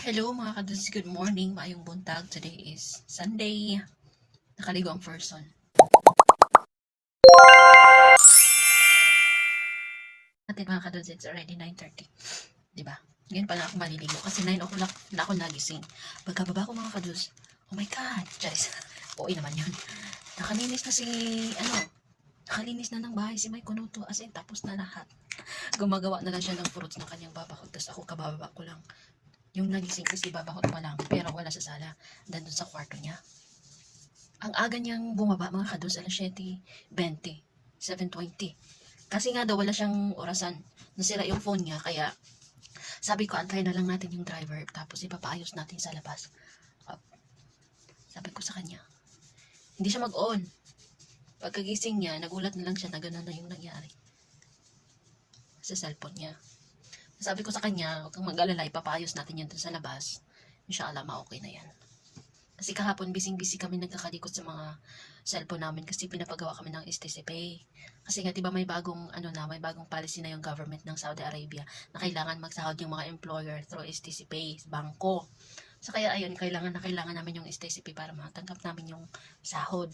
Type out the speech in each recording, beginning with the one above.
Hello mga kadudes, good morning, maayong buntag. Today is Sunday. Nakaligo ang person. Natin mga kadudes, it's already 9.30. Diba? Ngayon pa lang ako maliligo kasi 9 o'clock na ako nagising. Pagkababa ko mga kadudes, oh my God, Charis. Oo naman yun. Nakalinis na si, ano, nakalinis na ng bahay si Mike Kunuto as in tapos na lahat. Gumagawa na lang siya ng fruits ng kanyang babakot. Tapos ako kabababa ko lang. Yung nagising kasi babakot pa lang, pero wala sa sala. Nandun sa kwarto niya. Ang aga niyang bumaba, mga kadus, alas 7.20, 7.20. Kasi nga daw wala siyang orasan. Nasira yung phone niya, kaya sabi ko, antay na lang natin yung driver, tapos ipapaayos natin sa labas. Sabi ko sa kanya, hindi siya mag-on. Pagkagising niya, nagulat na lang siya na gano'n na yung nangyari. Sa cellphone niya. Sabi ko sa kanya, huwag kang mag-alala, ipapaayos natin yan sa labas. Inshallah, ma-okay na yan. Kasi kahapon, bising-busy kami nagkakalikot sa mga cellphone namin kasi pinapagawa kami ng STC Pay. Kasi nga, diba may bagong, ano na, may bagong policy na yung government ng Saudi Arabia na kailangan magsahod yung mga employer through STC Pay, bangko. So kaya ayun, kailangan na kailangan namin yung STC Pay para matanggap namin yung sahod.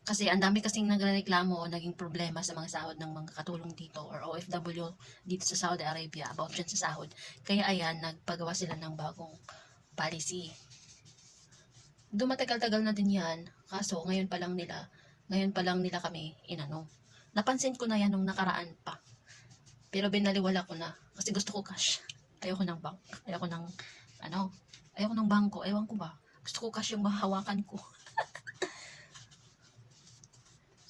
Kasi ang dami kasing nagrereklamo o naging problema sa mga sahod ng mga katulong dito or OFW dito sa Saudi Arabia about dyan sa sahod. Kaya ayan, nagpagawa sila ng bagong policy. Dumatagal-tagal na din yan. Kaso ngayon pa lang nila, ngayon pa lang nila kami inano. Napansin ko na yan nung nakaraan pa. Pero binaliwala ko na kasi gusto ko cash. Ayoko ng bank. Ayoko ng ano, ayoko ng bangko. Ewan ko ba. Gusto ko cash yung mahawakan ko.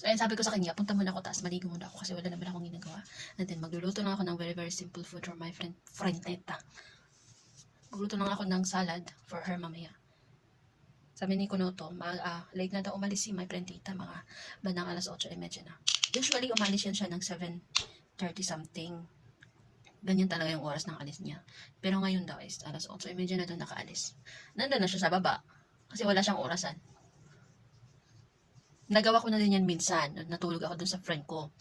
So, ayun, sabi ko sa kanya, punta muna ako taas, maligo muna ako kasi wala naman akong ginagawa. And then, magluluto lang ako ng very, very simple food for my friend, friend Neta. Magluluto lang ako ng salad for her mamaya. Sabi ni Kunoto, ma ah, late na daw umalis si my friend Tita, mga bandang alas 8.30 na. Usually, umalis yan siya ng 7.30 something. Ganyan talaga yung oras ng alis niya. Pero ngayon daw is alas 8.30 na doon nakaalis. Nandun na siya sa baba. Kasi wala siyang orasan nagawa ko na din yan minsan. Natulog ako dun sa friend ko.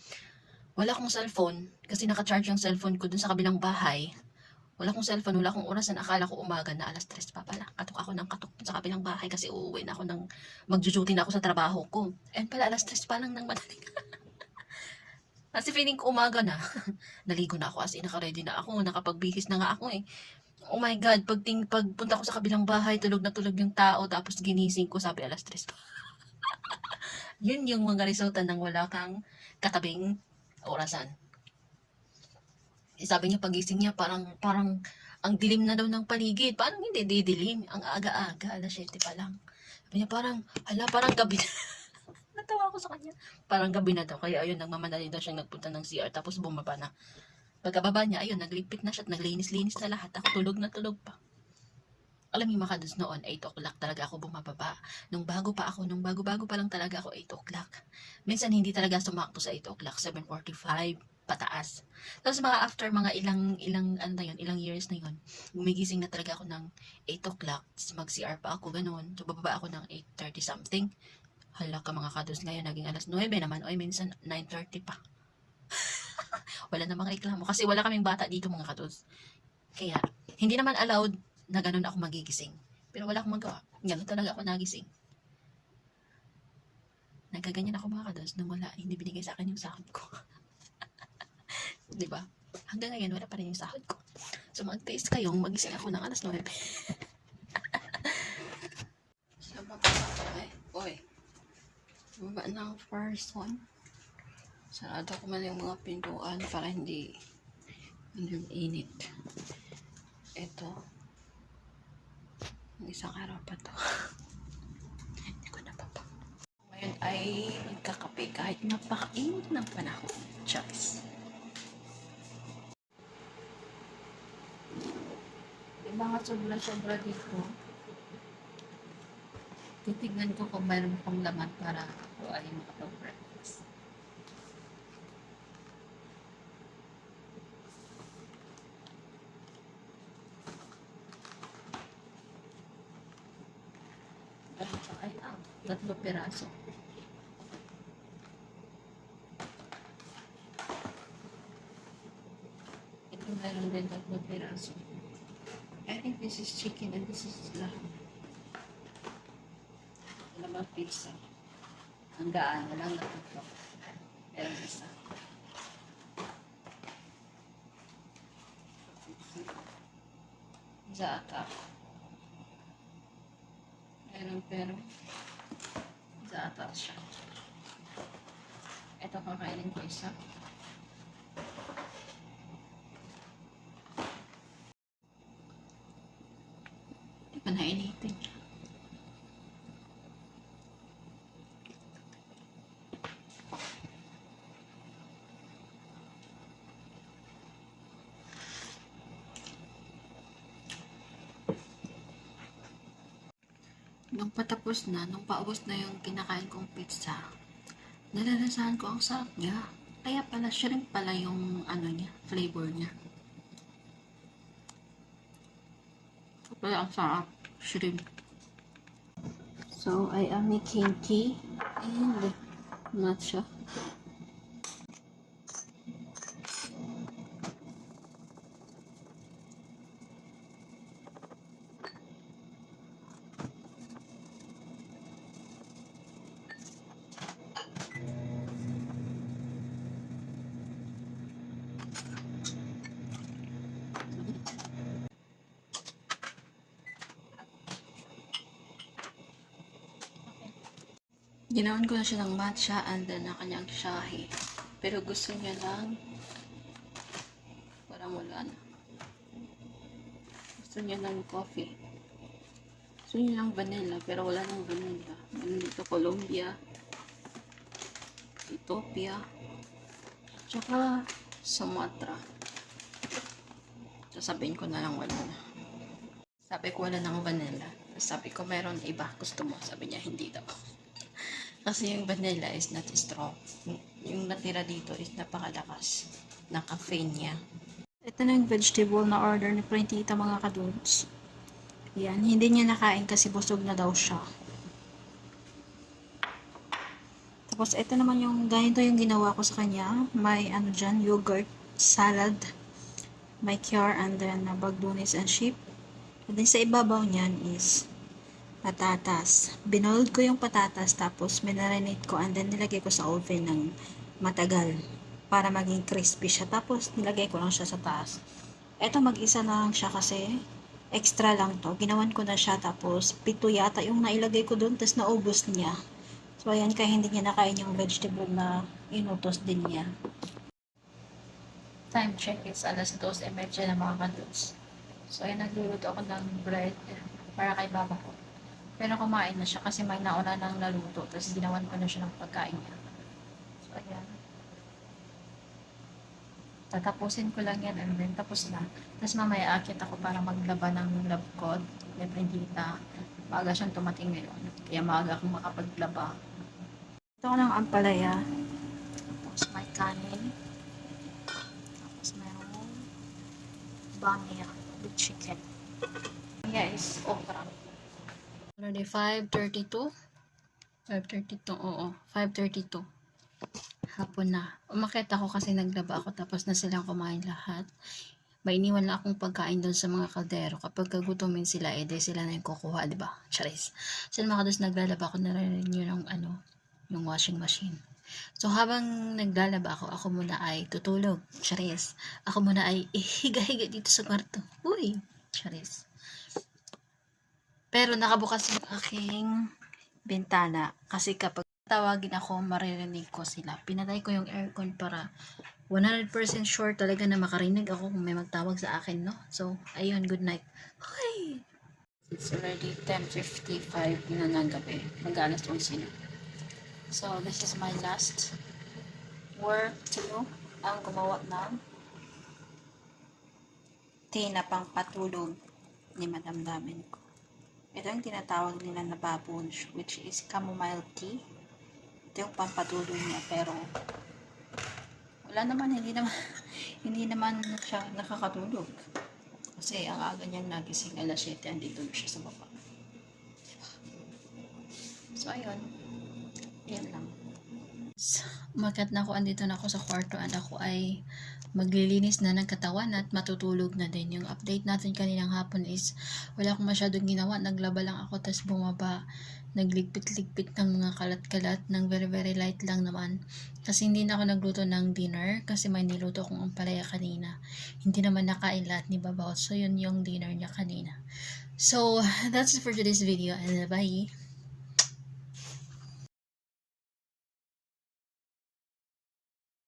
Wala akong cellphone kasi naka-charge yung cellphone ko dun sa kabilang bahay. Wala akong cellphone, wala akong orasan. Akala ko umaga na alas 3 pa pala. Katok ako ng katok sa kabilang bahay kasi uuwi na ako ng magjujuti na ako sa trabaho ko. And pala alas 3 pa lang ng madaling. kasi feeling ko umaga na. Naligo na ako as in naka-ready na ako. Nakapagbihis na nga ako eh. Oh my God, pag ting, pagpunta ko sa kabilang bahay, tulog na tulog yung tao, tapos ginising ko, sabi alas 3 pa. Yun yung mga resulta ng wala kang katabing orasan. Sabi niya pagising niya parang parang ang dilim na daw ng paligid. Parang hindi didilim. Ang aga-aga, alas 7 pa lang. Sabi niya parang, hala, parang gabi na. Natawa ako sa kanya. Parang gabi na daw. Kaya ayun, nagmamadali daw siyang nagpunta ng CR. Tapos bumaba na. Pagkababa niya, ayun, naglipit na siya at naglinis-linis na lahat. Ako tulog na tulog pa alam niyo mga kados noon, 8 o'clock talaga ako bumababa. Nung bago pa ako, nung bago-bago pa lang talaga ako, 8 o'clock. Minsan hindi talaga sumakto sa 8 o'clock, 7.45, pataas. Tapos mga after mga ilang, ilang, ano na yun, ilang years na yun, gumigising na talaga ako ng 8 o'clock, mag-CR pa ako, ganun. So bababa ako ng 8.30 something. Hala ka mga kados ngayon, naging alas 9 naman, o minsan 9.30 pa. wala na mga reklamo, kasi wala kaming bata dito mga kados. Kaya, hindi naman allowed na ganun ako magigising. Pero wala akong magawa. Ganun talaga ako nagising. Nagkaganyan ako mga kados nung wala, hindi binigay sa akin yung sahod ko. Di ba? Hanggang ngayon, wala pa rin yung sahod ko. So, mag-taste kayong magising ako ng alas 9. so, baba ay, oy. Baba na ang first one. Sarado ko man yung mga pintuan para hindi hindi init. Ito, ang isang araw pa to. Hindi ko napapa. Ngayon ay nagkakape kahit napakainit ng panahon. Choice. Yung mga sobra-sobra dito, titignan ko kung mayroon pang laman para ako ay makapag-breakfast. Ay, ah, tatlo piraso. Ito meron din tatlo piraso. I think this is chicken and this is lamb. Lamang pizza. Ang gaan, walang natutok. Pero isa. Zata. Meron pero Zata siya. Ito kakainin ko isa. Hindi pa nainitin. Nung patapos na, nung paubos na yung kinakain kong pizza, nalalasahan ko ang sarap niya. Kaya pala, shrimp pala yung ano niya, flavor niya. Kaya ang sarap, shrimp. So, I am making tea and matcha. Ginawan ko na siya ng matcha and then na kanyang shahi. Pero gusto niya lang parang wala na. Gusto niya ng coffee. Gusto niya ng vanilla pero wala ng vanilla. Meron dito Colombia, Ethiopia, tsaka Sumatra. Sasabihin ko na lang wala na. Sabi ko wala ng vanilla. Sabi ko meron iba. Gusto mo? Sabi niya hindi daw. Kasi yung vanilla is not strong. Yung natira dito is napakalakas ng caffeine niya. Ito na yung vegetable na order ni Printita mga kadudes. Yan, hindi niya nakain kasi busog na daw siya. Tapos ito naman yung, ganito yung ginawa ko sa kanya. May ano dyan, yogurt, salad, may cure, and then uh, bagdunis and sheep. And then sa ibabaw niyan is patatas. Binold ko yung patatas tapos minarinate ko and then nilagay ko sa oven ng matagal para maging crispy siya. Tapos nilagay ko lang siya sa taas. Eto mag-isa na lang siya kasi extra lang to. Ginawan ko na siya tapos pito yata yung nailagay ko doon tapos naubos niya. So ayan kaya hindi niya nakain yung vegetable na inutos din niya. Time check is alas 2.30 na mga kados. So ayan, nagluluto ako ng bread para kay baba ko. Pero kumain na siya kasi may nauna nang naluto. Tapos ginawan ko na siya ng pagkain niya. So ayan. Tatapusin ko lang yan and then tapos na. Tapos mamaya akit ako para maglaba ng lab code. May printita. Maaga siyang tumating ngayon. Kaya maaga akong makapaglaba. Ito ng ampalaya. Tapos may kanin. Tapos merong bamia with chicken. Bamia is okra. Already 5.32? 5.32, oo. 5.32. Hapon na. Umakit ako kasi naglaba ako tapos na silang kumain lahat. May iniwan lang akong pagkain doon sa mga kaldero. Kapag kagutumin sila, eh, sila na yung kukuha, di ba? Charis. So, mga kados naglalaba ako, narinig nyo ng ano, yung washing machine. So, habang naglalaba ako, ako muna ay tutulog. Charis. Ako muna ay higa-higa dito sa kwarto. Uy! Charis. Pero nakabukas yung aking bintana. Kasi kapag tawagin ako, maririnig ko sila. Pinatay ko yung aircon para 100% sure talaga na makarinig ako kung may magtawag sa akin, no? So, ayun, good night. Hoy! It's already 10.55 na ng gabi. Mag-alas 11 na. So, this is my last work to do. Ang gumawa ng Tea na pang patulog ni Madam Damen ko. Ito yung tinatawag nila na baboons, which is chamomile tea. Ito yung pampatulog niya, pero wala naman, hindi naman, hindi naman siya nakakatulog. Kasi ang aga niyang nagising alas 7, andito na siya sa baba. So, ayun. Yan lang. Umagat na ako, andito na ako sa kwarto and ako ay maglilinis na ng katawan at matutulog na din. Yung update natin kaninang hapon is wala akong masyadong ginawa. Naglaba lang ako tapos bumaba. Nagligpit-ligpit ng mga kalat-kalat ng very very light lang naman. Kasi hindi na ako nagluto ng dinner kasi may niluto kong ampalaya kanina. Hindi naman nakain lahat ni Babaw. So yun yung dinner niya kanina. So that's it for today's video and bye!